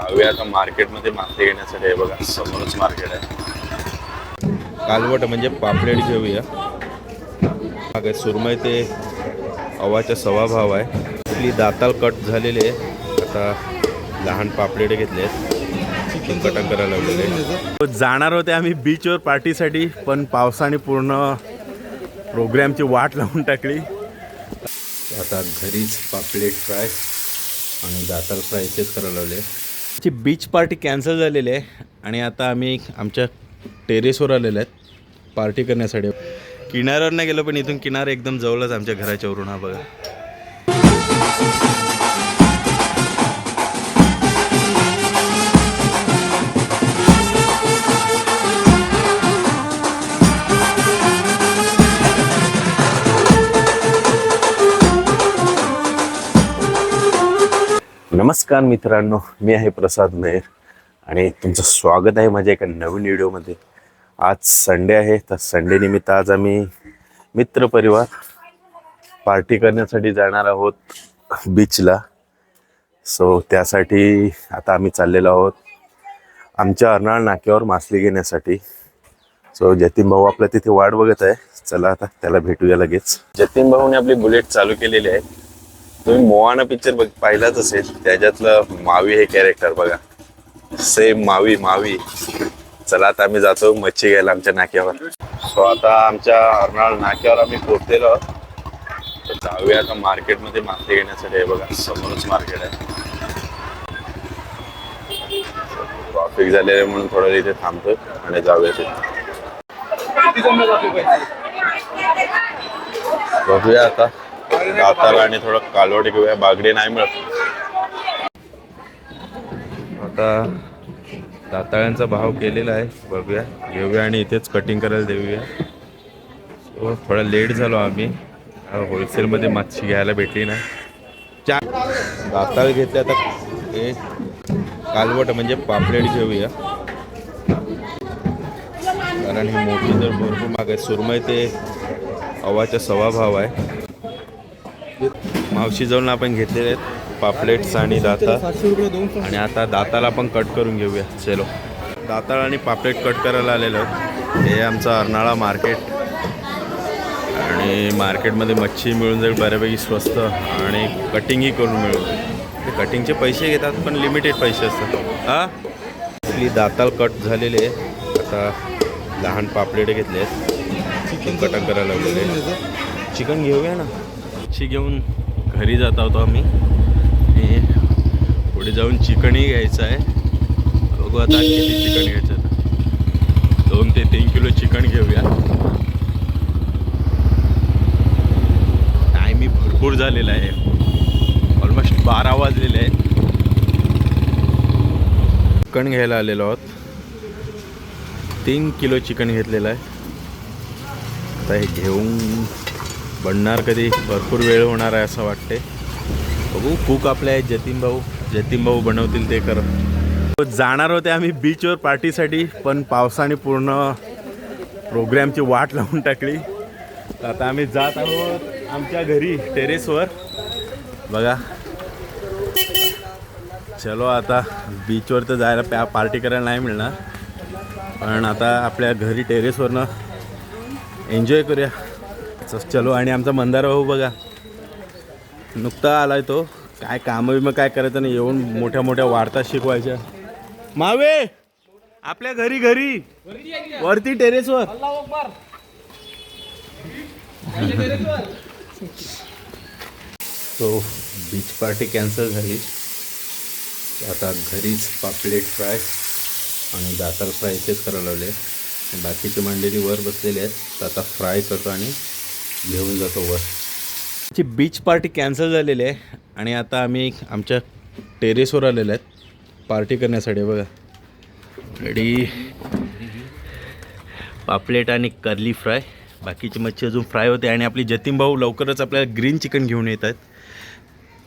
जाऊया आता मार्केटमध्ये मासे घेण्यासाठी आहे बघा समोरच मार्केट आहे. कालवट म्हणजे पापलेट घेऊया मागे सुरमय ते अवाच्या सवा भाव आहे. आपली दाताल कट झालेली आहे. आता लहान पापलेट घेतले आहेत. चिकन कटन करायला लावलेले हो, जाणार होते आम्ही बीचवर पार्टीसाठी पण पावसाने पूर्ण प्रोग्रॅमची वाट लावून टाकली. आता घरीच पापलेट फ्राय आणि दाताल फ्राय करायला लावले ची बीच पार्टी कॅन्सल झालेली आहे. आणि आता आम्ही आमच्या टेरेसवर आलेलो आहेत. पार्टी करण्यासाठी. किनाऱ्यावर नाही गेलो पण इथून किनारा एकदम जवळच आमच्या घराच्या वरून हा बघा. नमस्कार मित्रांनो मी आहे प्रसाद मेहर आणि तुमचं स्वागत आहे माझ्या एका नवीन व्हिडिओमध्ये. आज संडे आहे तर संडे निमित्त आज आम्ही मित्रपरिवार पार्टी करण्यासाठी जाणार आहोत बीचला सो त्यासाठी आता आम्ही चाललेलो आहोत आमच्या अर्नाळ नाक्यावर मासली घेण्यासाठी. सो जतीन भाऊ आपल्या तिथे वाट बघत आहे. चला आता त्याला भेटूया लगेच. जतीन भाऊने आपली बुलेट चालू केलेली आहे. तुम्ही मोवाना पिक्चर बघ पाहिलाच असेल. त्याच्यातलं मावी हे कॅरेक्टर बघा. सेम मावी मावी. चला आता आम्ही जातो मच्छी घ्यायला आमच्या नाक्यावर. सो आता आमच्या अर्नाळ नाक्यावर आम्ही पोहोचलेलो आहोत. तर जाऊया आता मार्केटमध्ये मासे घेण्यासाठी. आहे बघा समोरच मार्केट आहे. ट्रॉफिक झालेलं म्हणून थोडं इथे थांबतोय आणि जाऊया तिथे. बघूया आता. दाताला आणि थोडं कालवट घेऊया बागडी नाही मिळत. आता दाताळ्यांचा भाव केलेला आहे बघूया. घेऊया आणि इथेच कटिंग करायला देऊया. सो थोडा लेट झालो आम्ही. होलसेलमध्ये मच्छी घ्यायला भेटली नाही चार दाताळ घेतले आता हे कालवट म्हणजे पापलेट घेऊया. कारण ही मोठी जर भरपूर माग आहे. सुरमय ते अवाच्या सवा भाव आहे. मावशी जाऊन आपण घेतलेले आहेत पापलेट्स आणि दाता. आणि आता दाताला आपण कट करून घेऊया. चलो. दाताळ आणि पापलेट कट करायला आलेलो आहेत. हे आमचं अर्नाळा मार्केट. आणि मार्केटमध्ये मच्छी मिळून जाईल बऱ्यापैकी स्वस्त आणि कटिंगही करून मिळून ते कटिंगचे पैसे घेतात पण लिमिटेड पैसे असतात. हां? आपली दाताल कट झालेली आहे. आता लहान पापलेट घेतले आहेत चिकन कटन करायला लागलेले. चिकन घेऊया ना? मच्छी घेऊन घरी जात आहोत आम्ही. आणि पुढे जाऊन चिकनही घ्यायचं आहे. बघू आता किती चिकन घ्यायचं आहे. दोन ते तीन किलो चिकन घेऊया. टायमी भरपूर झालेला आहे. ऑलमोस्ट बारा वाजलेले आहे चिकन घ्यायला आलेलो आहोत. तीन किलो चिकन घेतलेलं आहे. आता हे घेऊन बनणार कधी? भरपूर वेळ होणार आहे असं वाटते बघू कूक आपले आहेत जतीन भाऊ. जतीन भाऊ बनवतील ते कर हो, जाणार होते आम्ही बीचवर पार्टीसाठी पण पावसाने पूर्ण प्रोग्रॅमची वाट लावून टाकली. तर आता आम्ही जात आहोत आमच्या घरी टेरेसवर बघा. चलो आता बीचवर तर जायला प्या पार्टी करायला नाही मिळणार. पण आता आपल्या घरी टेरेसवरनं एन्जॉय करूया. तर चलो आणि आमचा मंदार भाऊ बघा. नुकता आलाय तो. काय कामं बिमं काय करायचं नाही येऊन मोठ्या मोठ्या वार्ता शिकवायच्या. मावे! आपल्या घरी घरी. वरती टेरेसवर. तो बीच पार्टी कॅन्सल झाली. आता घरीच पापलेट फ्राय आणि दातार फ्राय करायला लावले. बाकीची मंडळी वर बसलेली आहेत. तर आता फ्राय करतो आणि घेऊन जातो वर. ची बीच पार्टी कॅन्सल झालेली आहे आणि आता आम्ही आमच्या टेरेसवर आलेले आहेत. पार्टी करण्यासाठी बघा. रेडी पापलेट आणि कर्ली फ्राय बाकीची मच्छी अजून फ्राय होते आणि आपली जतीन भाऊ लवकरच आपल्याला ग्रीन चिकन घेऊन येत आहेत.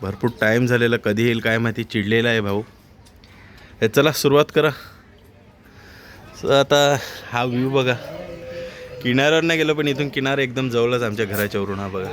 भरपूर टाईम झालेला कधी येईल काय माहिती चिडलेला आहे भाऊ. हे चला सुरुवात करा. आता हा व्ह्यू बघा. किनाऱ्यावर नाही गेलो पण इथून किनारा एकदम जवळच आमच्या घराच्या वरून हा बघा.